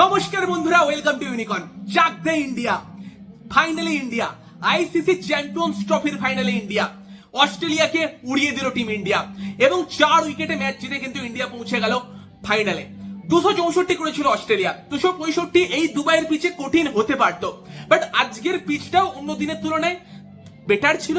নমস্কার বন্ধুরা welcome to ইউনিকন জাগ দে India. Finally India. ICC champions ট্রফির ফাইনালে ইন্ডিয়া। অস্ট্রেলিয়াকে উড়িয়ে দিল টিম ইন্ডিয়া। এবং চার উইকেটে ম্যাচ জিতে কিন্তু ইন্ডিয়া পৌঁছে গেল ফাইনালে দুশো চৌষট্টি করেছিল অস্ট্রেলিয়া। দুশো পঁয়ষট্টি এই দুবাইয়ের পিচে কঠিন হতে পারতো। বাট আজকের পিচটাও অন্য দিনের তুলনায় বেটার ছিল।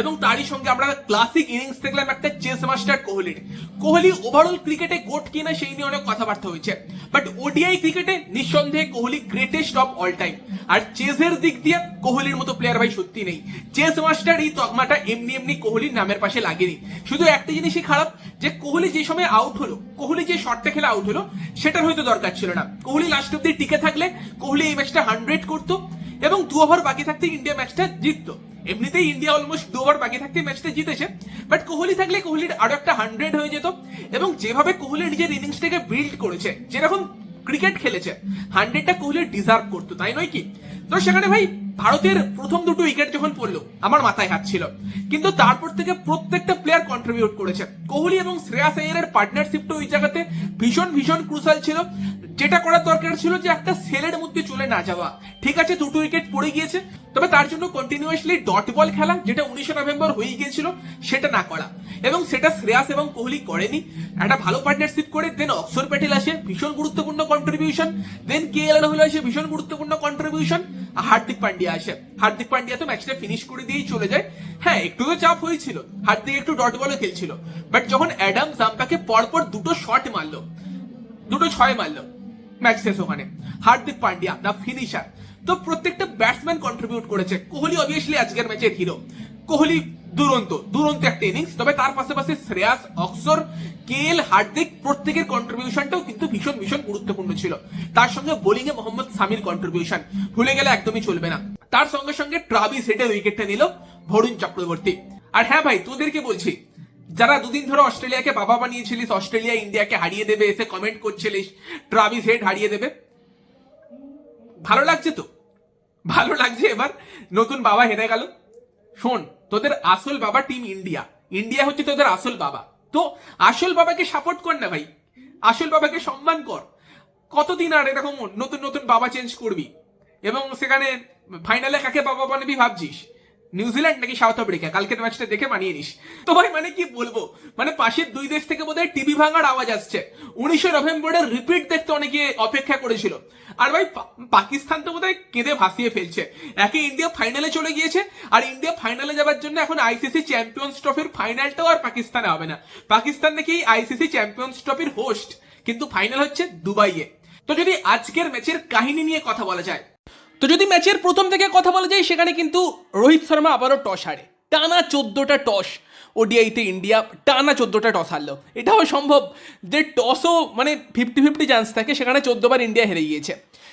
এবং তারই সঙ্গে আমরা ক্লাসিক ইনিংস দেখলাম একটা চেস মাস্টার কোহলির। কোহলি ওভারঅল ক্রিকেটে গোট কিনা সেই নিয়ে অনেক কথাবার্তা হয়েছে। বাট ওডিআই ক্রিকেটে নিঃসন্দেহে Kohli greatest of all time আর চেসের দিক দিয়ে কোহলির মতো প্লেয়ার ভাই সত্যি নেই। চেস মাস্টার এই তকমাটা এমনি এমনি কোহলির নামের পাশে লাগেনি। শুধু একটা জিনিসই খারাপ, যে কোহলি যে সময় আউট হলো, কোহলি যে শটটা খেলে আউট হলো, সেটার হয়তো দরকার ছিল না। কোহলি লাস্ট অব্দি টিকে থাকলে কোহলি এই ম্যাচটা হান্ড্রেড করতো এবং দু ওভার বাকি থাকতে ইন্ডিয়া ম্যাচটা জিততো। এমনিতেই ইন্ডিয়া অলমোস্ট দু ওভার বাকি থাকতে ম্যাচটা জিতেছে বাট কোহলি থাকলে কোহলির আরও একটা হান্ড্রেড হয়ে যেত এবং যেভাবে কোহলি নিজের ইনিংসটাকে বিল্ড করেছে, যেরকম ক্রিকেট খেলেছে হান্ড্রেডটা কোহলি ডিজার্ভ করতো, তাই নয় কি? তো সেখানে ভাই ভারতের প্রথম দুটো উইকেট যখন পড়ল, আমার মাথায় হাত ছিল। কিন্তু তারপর থেকে প্রত্যেকটা প্লেয়ার কন্ট্রিবিউট করেছে। কোহলি এবং শ্রেয়াস আইয়ারের পার্টনারশিপটা ওই জায়গাতে ভীষণ ভীষণ ক্রুশাল ছিল। যেটা করার দরকার ছিল যে একটা সেলের মধ্যে চলে না যাওয়া। ঠিক আছে, দুটো উইকেট পড়ে গিয়েছে, তবে তার জন্য কন্টিনিউয়াসলি ডট বল খেলা, যেটা উনিশে নভেম্বর হয়ে গিয়েছিল, সেটা না করা। এবং সেটা শ্রেয়াস এবং কোহলি করেনি। একটা ভালো পার্টনারশিপ করে দেন অক্ষর প্যাটেল আসে, ভীষণ গুরুত্বপূর্ণ কন্ট্রিবিউশন দেন কে এল রাহুল আসে, ভীষণ গুরুত্বপূর্ণ কন্ট্রিবিউশন হার্দিক পান্ডিয়া আসে। হার্দিক পান্ডিয়া তো ম্যাচটা ফিনিশ করে দিয়েই চলে যায়। হ্যাঁ একটু তো চাপ হয়েছিল, হার্দিক একটু ডট বলও খেলছিল বাট যখন অ্যাডাম জাম্পাকে পরপর দুটো শট মারলো, দুটো ছয় মারলো ম্যাচ শেষ ওখানে। হার্দিক পান্ডিয়া দা ফিনিশার তো প্রত্যেকটা ব্যাটসম্যান কন্ট্রিবিউট করেছে। কোহলি অবভিয়াসলি আজকের ম্যাচের হিরো কোহলি দুরন্ত দুরন্ত একটা ইনিংস তবে তার পাশাপাশি শ্রেয়াস, অক্সর, কেএল, হার্দিক প্রত্যেকের কন্ট্রিবিউশনটাও কিন্তু ভীষণ ভীষণ গুরুত্বপূর্ণ ছিল। তার সঙ্গে বোলিং এ মোহাম্মদ সামির কন্ট্রিবিউশন ভুলে গেলে একদমই চলবে না। তার সঙ্গে সঙ্গে ট্রাভিস হেডের উইকেটটা নিল ভরুণ চক্রবর্তী। আর হ্যাঁ ভাই, তোদেরকে বলছি যারা দুদিন ধরে অস্ট্রেলিয়াকে বাবা বানিয়েছিলিস অস্ট্রেলিয়া, ইন্ডিয়াকে হারিয়ে দেবে, এসে কমেন্ট করছিলিস ট্রাভিস হেড হারিয়ে দেবে। ভালো লাগছে তো? ভালো লাগছে এবার। নতুন বাবা হেরে গেল। শোন, তোদের আসল বাবা টিম ইন্ডিয়া। ইন্ডিয়া হচ্ছে তোদের আসল বাবা। তো আসল বাবাকে সাপোর্ট কর না ভাই। আসল বাবাকে সম্মান কর। কতদিন আর এরকম নতুন নতুন বাবা চেঞ্জ করবি? এবং সেখানে ফাইনালে কাকে বাবা বানাবি ভাবছিস? নিউজিল্যান্ড নাকি সাউথ আফ্রিকা কালকের ম্যাচটা দেখে মানিয়ে নিস। তো ভাই মানে কি বলব? মানে পাশের দুই দেশ থেকে বোধহয় টিভি ভাঙার আওয়াজ আসছে। উনিশে নভেম্বরের রিপিট দেখতে অনেকে অপেক্ষা করেছিল। আর ভাই পাকিস্তান তো বোধহয় কেঁদে ভাসিয়ে ফেলছে। একে ইন্ডিয়া ফাইনালে চলে গিয়েছে, আর ইন্ডিয়া ফাইনালে যাওয়ার জন্য এখন আইসিসি চ্যাম্পিয়ন্স ট্রফির ফাইনালটাও আর পাকিস্তানে হবে না। পাকিস্তান নাকি আইসিসি চ্যাম্পিয়ন্স ট্রফির হোস্ট কিন্তু ফাইনাল হচ্ছে দুবাইয়ে। তো যদি আজকের ম্যাচের কাহিনী নিয়ে কথা বলা যায় তো যদি ম্যাচের প্রথম থেকে কথা বলা যায়, সেখানে কিন্তু রোহিত শর্মা আবারও টস হারে। টানা চোদ্দোটা টস ওডিআইতে ইন্ডিয়া, টানা চোদ্দোটা টস হারলো। এটাও সম্ভব যে টসও মানে ফিফটি ফিফটি চান্স থাকে, সেখানে চোদ্দোবার ইন্ডিয়া হেরে গিয়েছে।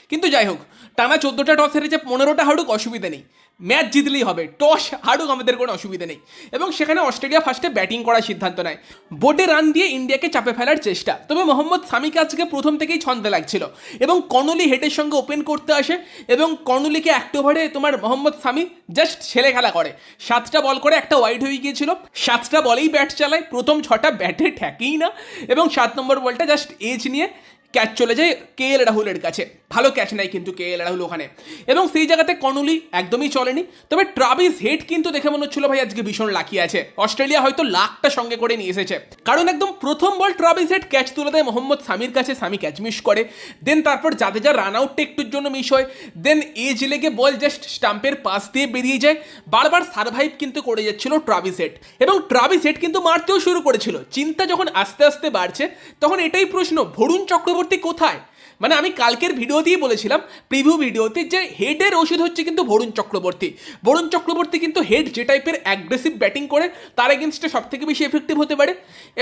কিন্তু যাই হোক টানা চোদ্দোটা টস হেরেছে, পনেরোটা হারুক অসুবিধা নেই। ম্যাচ জিতলেই হবে টস হারুক আমাদের কোনো অসুবিধা নেই। এবং সেখানে অস্ট্রেলিয়া ফার্স্টে ব্যাটিং করার সিদ্ধান্ত নেয়। বোর্ডে রান দিয়ে ইন্ডিয়াকে চাপে ফেলার চেষ্টা। তবে মোহাম্মদ সামিকে আজকে প্রথম থেকেই ছন্দে লাগছিল। এবং কর্নলি হেডের সঙ্গে ওপেন করতে আসে। এবং কর্নলিকে এক ওভারে তোমার মোহাম্মদ সামি জাস্ট ছেলে খেলা করে। সাতটা বল করে একটা ওয়াইড হয়ে গিয়েছিল। সাতটা বলেই ব্যাট চালায়, প্রথম ছটা ব্যাটে ঠেকেই না। এবং সাত নম্বর বলটা জাস্ট এজ নিয়ে ক্যাচ চলে যায় কে এল রাহুলের কাছে। ভালো ক্যাচ নাই কিন্তু কে এল রাহুল ওখানে। এবং সেই জায়গাতে কর্নলি একদমই চলেনি। তবে ট্রাভিস হেড কিন্তু দেখে মনে হচ্ছিল, ভাই, আজকে ভীষণ লাকি আছে। অস্ট্রেলিয়া হয়তো লাখটা সঙ্গে করে নিয়ে এসেছে। কারণ একদম প্রথম বল ট্রাভিস হেড ক্যাচ তুলে দেয় মোহাম্মদ সামির কাছে। সামি ক্যাচ মিস করে। দেন তারপর জাদেজা রান আউটটা একটুর জন্য মিস হয়। দেন এজ লেগে বল জাস্ট স্টাম্পের পাশ দিয়ে বেরিয়ে যায়। বারবার সার্ভাইভ কিন্তু করে যাচ্ছিল ট্রাভিস হেড এবং ট্রাভিস হেড কিন্তু মারতেও শুরু করেছিল। চিন্তা যখন আস্তে আস্তে বাড়ছে, তখন এটাই প্রশ্ন, ভরুণ চক্রবর্তী কোথায়? মানে আমি কালকের ভিডিওতেই বলেছিলাম প্রিভিউ ভিডিওতে যে হেডের ওষুধ হচ্ছে কিন্তু বরুণ চক্রবর্তী। বরুণ চক্রবর্তী কিন্তু হেড যে টাইপের অ্যাগ্রেসিভ ব্যাটিং করে, তার এগেনস্টে সব থেকে বেশি এফেক্টিভ হতে পারে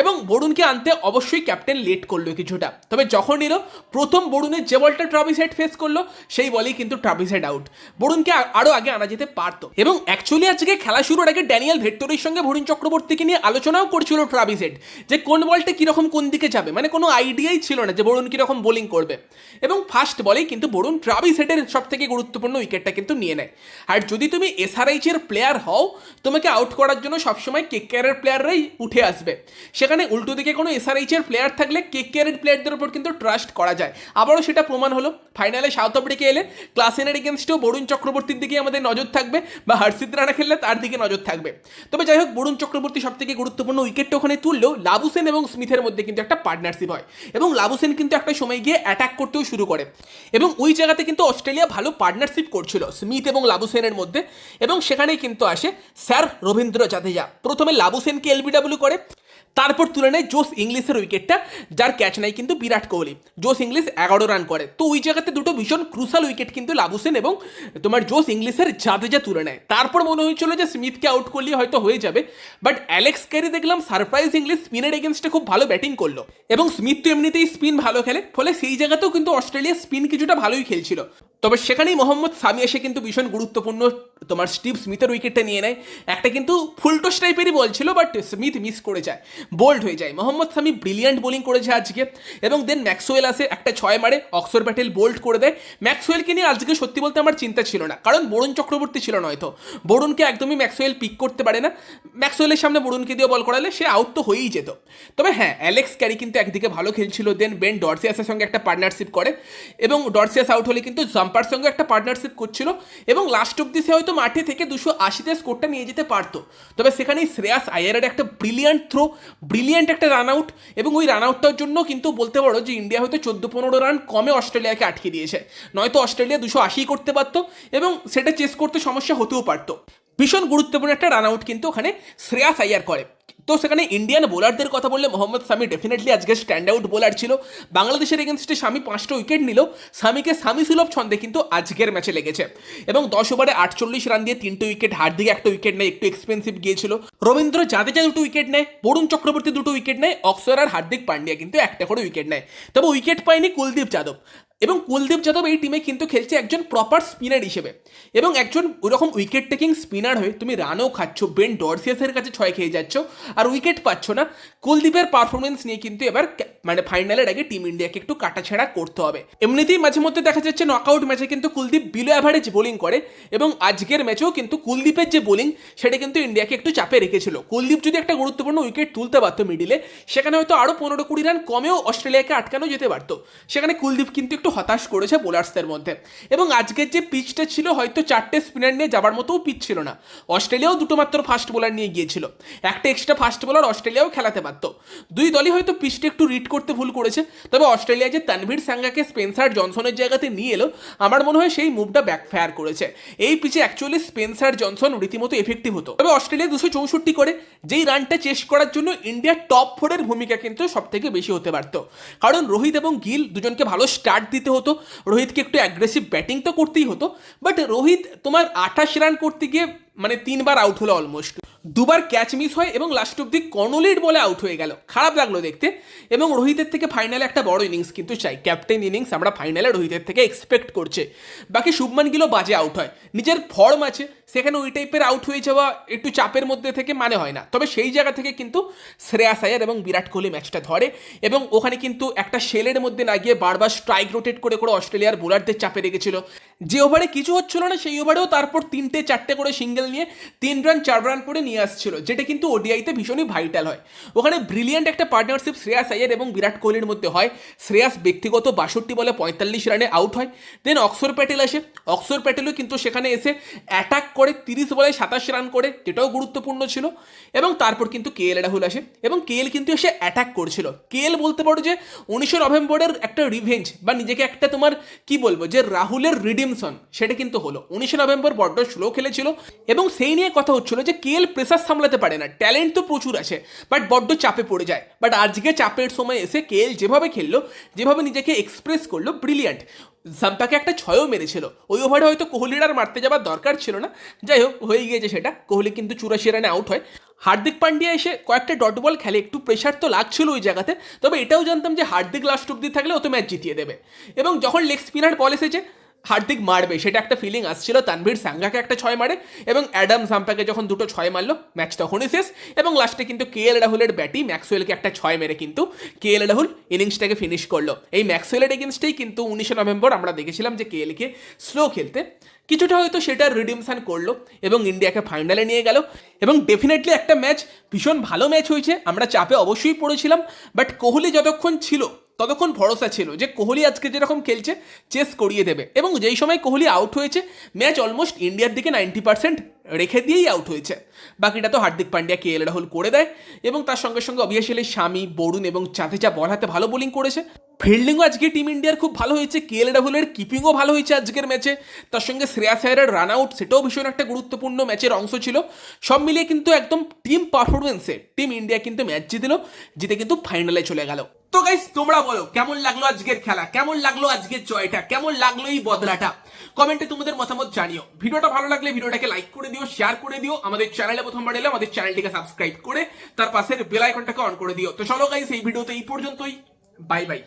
এবং বরুণকে আনতে অবশ্যই ক্যাপ্টেন লেট করল কিছুটা। তবে যখন এলো, প্রথম বরুণের যে বলটা ট্রাভিস হেড ফেস করল, সেই বলেই কিন্তু ট্রাভিস হেড আউট বরুণকে আরও আগে আনা যেতে পারতো। এবং অ্যাকচুয়ালি আজকে খেলা শুরুর আগে ড্যানিয়েল ভেক্টরের সঙ্গে বরুণ চক্রবর্তীকে নিয়ে আলোচনাও করছিল ট্রাভিস হেড যে কোন বলটা কীরকম কোন দিকে যাবে। মানে কোনো আইডিয়াই ছিল না যে বরুণ কীরকম বোলিং করবে। এবং ফার্স্ট বলেই কিন্তু বরুণ ট্রাভিস হেডের সব থেকে গুরুত্বপূর্ণ উইকেটটা কিন্তু নিয়ে নেয়। আর যদি তুমি এসআরএইচ এর প্লেয়ার হও, তোমাকে আউট করার জন্য সবসময় কেকেআরের প্লেয়াররাই উঠে আসবে। সেখানে উল্টো দিকে কোনো এসআরএইচ এর প্লেয়ার থাকলে কেকেআরের প্লেয়ারদের উপর কিন্তু ট্রাস্ট করা যায়। আবারও সেটা প্রমাণ হলো। ফাইনালে সাউথ আফ্রিকা এলে ক্লাসেনের এগেনস্টেও বরুণ চক্রবর্তীর দিকে আমাদের নজর থাকবে বা হর্ষিত রানা খেললে তার দিকে নজর থাকবে। তবে যাই হোক, বরুণ চক্রবর্তী সব থেকে গুরুত্বপূর্ণ উইকেটটা ওখানে তুললেও লাবুসেন এবং স্মিথের মধ্যে কিন্তু একটা পার্টনারশিপ হয়। এবং লাবুসেন কিন্তু একটা সময় গিয়ে অ্যাটাক করতেও শুরু করে। এবং ওই জায়গাতে কিন্তু অস্ট্রেলিয়া ভালো পার্টনারশিপ করছিল, স্মিথ এবং লাবুসেনের মধ্যে। এবং সেখানেই কিন্তু আসে স্যার রবীন্দ্র জাদেজা। প্রথমে লাবুসেনকে এলবিডাব্লিউ করে তারপর তুলে নেয় জোস ইংলিশের উইকেটটা, যার ক্যাচ নেয় কিন্তু বিরাট কোহলি। জোস ইংলিশ এগারো রান করে। তো ওই জায়গাতে দুটো ভীষণ ক্রুশাল উইকেট কিন্তু লাবুসেন এবং তোমার জোস ইংলিশের জাদেজা তুলে নেয়। তারপর মনে হয়েছিল যে স্মিথকে আউট করলে হয়তো হয়ে যাবে বাট অ্যালেক্স ক্যারি দেখলাম সারপ্রাইজ ইংলিশ স্পিনের এগেনস্টে খুব ভালো ব্যাটিং করল। এবং স্মিথ তো এমনিতেই স্পিন ভালো খেলে, ফলে সেই জায়গাতেও কিন্তু অস্ট্রেলিয়া স্পিন কিছুটা ভালোই খেলছিল। তবে সেখানেই মোহাম্মদ সামি এসে কিন্তু ভীষণ গুরুত্বপূর্ণ তোমার স্টিভ স্মিথের উইকেটটা নিয়ে নেয়। একটা কিন্তু ফুলটোস টাইপেরই বল ছিল বাট স্মিথ মিস করে যায়। বোল্ড হয়ে যায়। মোহাম্মদ সামি ব্রিলিয়ান্ট বোলিং করেছে আজকে। এবং দেন ম্যাক্সওয়েল আসে, একটা ছয় মারে অক্সর প্যাটেল বোল্ড করে দেয়। ম্যাক্সওয়েলকে নিয়ে আজকে সত্যি বলতে আমার চিন্তা ছিল না। কারণ বরুণ চক্রবর্তী ছিল না হয়তো। বরুণকে একদমই ম্যাক্সওয়েল পিক করতে পারে না। ম্যাক্সওয়েলের সামনে বরুণকে দিয়ে বল করালে সে আউট তো হয়েই যেত। তবে হ্যাঁ অ্যালেক্স ক্যারি কিন্তু একদিকে ভালো খেলছিল। দেন বেন ডরসিয়াসের সঙ্গে একটা পার্টনারশিপ করে। এবং ডরসিয়াস আউট হলে কিন্তু জাম্পার সঙ্গে একটা পার্টনারশিপ করছিল। এবং লাস্ট অব্দি সে হয়তো মাঠে থেকে দুশো আশিতে স্কোরটা নিয়ে যেতে পারতো। তবে সেখানেই শ্রেয়াস আয়ারের একটা ব্রিলিয়ান্ট থ্রো ব্রিলিয়ান্ট একটা রান আউট এবং ওই রান আউটটার জন্য কিন্তু বলতে পারো যে ইন্ডিয়া হয়তো চোদ্দ পনেরো রান কমে অস্ট্রেলিয়াকে আটকে দিয়েছে। নয়তো অস্ট্রেলিয়া দুশো আশি করতে পারতো এবং সেটা চেস করতে সমস্যা হতেও পারতো। ভীষণ গুরুত্বপূর্ণ একটা রান আউট কিন্তু ওখানে শ্রেয়াস আয়ার করে। তো সেখানে ইন্ডিয়ান বোলারদের কথা বললে মোহাম্মদ সামি ডেফিনেটলি আজকে স্ট্যান্ড আউট বোলার ছিল। বাংলাদেশের এগেনস্টে স্বামী পাঁচটা উইকেট নিল। স্বামীকে স্বামী সুলভ ছন্দে কিন্তু আজকের ম্যাচে লেগেছে। এবং দশ ওভারে আটচল্লিশ রান দিয়ে তিনটে উইকেট হার্দিক একটা উইকেট নেয়, একটু এক্সপেন্সিভ গিয়েছিল। রবীন্দ্র জাদেজা দুটো উইকেট নেয়, বরুণ চক্রবর্তী দুটো উইকেট নেয় অক্সর আর হার্দিক পান্ডিয়া কিন্তু একটা করে উইকেট নেয়। তবে উইকেট পায়নি কুলদীপ যাদব। এবং কুলদীপ যাদব এই টিমে কিন্তু খেলছে একজন প্রপার স্পিনার হিসেবে। এবং একজন ওইরকম উইকেট টেকিং স্পিনার হয়ে তুমি রানও খাচ্ছ বেন ডরসিয়াসের কাছে ছয় খেয়ে যাচ্ছ, আর উইকেট পাচ্ছ না। কুলদীপের পারফরমেন্স নিয়ে কিন্তু এবার মানে ফাইনালের আগে টিম ইন্ডিয়াকে একটু কাটাছেড়া করতে হবে। এমনিতেই মাঝে মধ্যে দেখা যাচ্ছে নকআউট ম্যাচে কিন্তু কুলদীপ বিলো অ্যাভারেজ বোলিং করে এবং আজকের ম্যাচেও কিন্তু কুলদীপের যে বোলিং সেটা কিন্তু ইন্ডিয়াকে একটু চাপে রেখেছিল। কুলদীপ যদি একটা গুরুত্বপূর্ণ উইকেট তুলতে পারতো মিডিলে সেখানে হয়তো আরও পনেরো কুড়ি রান কমেও অস্ট্রেলিয়াকে আটকানো যেতে পারতো। সেখানে কুলদীপ কিন্তু একটু হতাশ করেছে বোলার্সদের মধ্যে। এবং আজকের যে পিচটা ছিল, হয়তো চারটে স্পিনার নিয়ে যাবার মতোও পিচ ছিল না। অস্ট্রেলিয়াও দুটো মাত্র ফাস্ট বোলার নিয়ে গিয়েছিল। একটা এক্সট্রা ফাস্ট বোলার অস্ট্রেলিয়াও খেলাতে পারতো দুই দলই হয়তো পিচটা একটু রিড করতে ভুল করেছে। তবে অস্ট্রেলিয়া যে তানভীর সাঙ্গাকে স্পেন্সার জনসনের জায়গাতে নিয়ে এলো, আমার মনে হয় সেই মুভটা ব্যাকফায়ার করেছে। এই পিচে অ্যাকচুয়ালি স্পেন্সার জনসন রীতিমতো এফেক্টিভ হতো। তবে অস্ট্রেলিয়া দুশো চৌষট্টি করে যেই রানটা চেস করার জন্য ইন্ডিয়ার টপ ফোরের ভূমিকা কিন্তু সব থেকে বেশি হতে পারতো। কারণ রোহিত এবং গিল দুজনকে ভালো স্টার্ট দিতে হতো। রোহিতকে একটু অ্যাগ্রেসিভ ব্যাটিং তো করতেই হতো। বাট রোহিত তোমার আঠাশ রান করতে গিয়ে মানে তিনবার আউট হলো অলমোস্ট দুবার ক্যাচ মিস হয় এবং লাস্ট অব্দি কর্নলির বলে আউট হয়ে গেল। খারাপ লাগল দেখতে। এবং রোহিতের থেকে ফাইনালে একটা বড় ইনিংস কিন্তু চাই। ক্যাপ্টেন ইনিংস আমরা ফাইনালে রোহিতের থেকে এক্সপেক্ট করছে। বাকি শুভমান গিলও বাজে আউট হয়। নিজের ফর্ম আছে, সেখানে ওই টাইপের আউট হয়ে যাওয়া একটু চাপের মধ্যে থেকে মানে হয় না। তবে সেই জায়গা থেকে কিন্তু শ্রেয়াস আয়ার এবং বিরাট কোহলি ম্যাচটা ধরে এবং ওখানে কিন্তু একটা শেলের মধ্যে না গিয়ে বারবার স্ট্রাইক রোটেট করে করে অস্ট্রেলিয়ার বোলারদের চাপে রেখেছিল। যে ওভারে কিছু হচ্ছিল না, সেই ওভারেও তারপর তিনটে, চারটে করে সিঙ্গেল নিয়ে তিন রান চার রান করে নিয়ে আসছিল, যেটা কিন্তু ওডিআইতে ভীষণই ভাইটাল হয়। ওখানে ব্রিলিয়ান্ট একটা পার্টনারশিপ শ্রেয়াস আয়ার এবং বিরাট কোহলির মধ্যে হয়। শ্রেয়াস ব্যক্তিগত বাষট্টি বলে পঁয়তাল্লিশ রানে আউট হয়। দেন অক্সর প্যাটেল আসে। অক্সর প্যাটেলও কিন্তু সেখানে এসে অ্যাটাক করে, তিরিশ বলে সাতাশ রান করে, যেটাও গুরুত্বপূর্ণ ছিল। এবং তারপর কিন্তু কে এল রাহুল আসে। এবং কে এল কিন্তু এসে অ্যাটাক করছিল। কে এল বলতে পারো যে উনিশে নভেম্বরের একটা রিভেঞ্জ বা নিজেকে একটা তোমার কি বলব, যে রাহুলের রিডিমশন সেটা কিন্তু হলো। উনিশে নভেম্বর বড্ড স্লো খেলেছিল। এবং সেই নিয়ে কথা হচ্ছিল যে কে এল প্রেসার সামলাতে পারে না। ট্যালেন্ট তো প্রচুর আছে বাট বড্ড চাপে পড়ে যায়। বাট আজকে চাপের সময় এসে কে এল যেভাবে খেললো, যেভাবে নিজেকে এক্সপ্রেস করল ব্রিলিয়ান্ট জাম্পাকে একটা ছয়ও মেরেছিল। ওই ওভারে হয়তো কোহলির আর মারতে যাবার দরকার ছিল না। যাই হোক হয়ে গিয়েছে সেটা। কোহলি কিন্তু চুরাশি রানে আউট হয়। হার্দিক পান্ডিয়া এসে কয়েকটা ডট বল খেলে, একটু প্রেশার তো লাগছিল ওই জায়গাতে। তবে এটাও জানতাম যে হার্দিক লাস্ট অব্দি থাকলে ও তো ম্যাচ জিতিয়ে দেবে। এবং যখন লেগ স্পিনার বল এসেছে হার্দিক মারবে, সেটা একটা ফিলিং আসছিল। তানভীর সাঙ্গাকে একটা ছয় মারে এবং অ্যাডাম জাম্পাকে যখন দুটো ছয় মারলো ম্যাচ তখনই শেষ। এবং লাস্টে কিন্তু কে এল রাহুলের ব্যাটি ম্যাক্সওয়েলকে একটা ছয় মেরে কিন্তু কে এল রাহুল ইনিংসটাকে ফিনিশ করল। এই ম্যাক্সওয়েলের এগেনস্টেই কিন্তু উনিশে নভেম্বর আমরা দেখেছিলাম যে কে এলকে স্লো খেলতে। কিছুটা হয়তো সেটার রিডিমশন করল এবং ইন্ডিয়াকে ফাইনালে নিয়ে গেল। এবং ডেফিনেটলি একটা ম্যাচ ভীষণ ভালো ম্যাচ হয়েছে। আমরা চাপে অবশ্যই পড়েছিলাম বাট কোহলি যতক্ষণ ছিল ততক্ষণ ভরসা ছিল যে কোহলি আজকে যেরকম খেলছে চেস করিয়ে দেবে। এবং যেই সময় কোহলি আউট হয়েছে ম্যাচ অলমোস্ট ইন্ডিয়ার দিকে নাইনটি পার্সেন্ট রেখে দিয়েই আউট হয়েছে। বাকিটা তো হার্দিক পান্ডিয়া, কে এল রাহুল করে দেয় এবং তার সঙ্গে সঙ্গে অবভিয়াসলি স্বামী বরুণ এবং চাঁদেচা বল হাতে ভালো বোলিং করেছে। ফিল্ডিংও আজকে টিম ইন্ডিয়ার খুব ভালো হয়েছে, কে এল রাহুলের কিপিংও ভালো হয়েছে আজকের ম্যাচে তার সঙ্গে শ্রেয়া সায়ারের রান আউট সেটাও ভীষণ একটা গুরুত্বপূর্ণ ম্যাচের অংশ ছিল। সব মিলিয়ে কিন্তু একদম টিম পারফরমেন্সে টিম ইন্ডিয়া কিন্তু ম্যাচ জিতলো জিতে কিন্তু ফাইনালে চলে গেল। তো গাইস তোমরা বলো, কেমন লাগল আজকের খেলা? কেমন লাগল আজকের জয়টা? কেমন লাগল এই বদলাটা? কমেন্টে তোমাদের মতামত জানিও। ভিডিওটা ভালো লাগলে ভিডিওটাকে লাইক করে দিও শেয়ার করে দিও, আমাদের চ্যানেলে প্রথমবার এলে আমাদের চ্যানেলটিকে সাবস্ক্রাইব করে, তার পাশের বেল আইকনটাকে অন করে দিও। তো চলো গাইস এই ভিডিওতে এই পর্যন্তই। Bye bye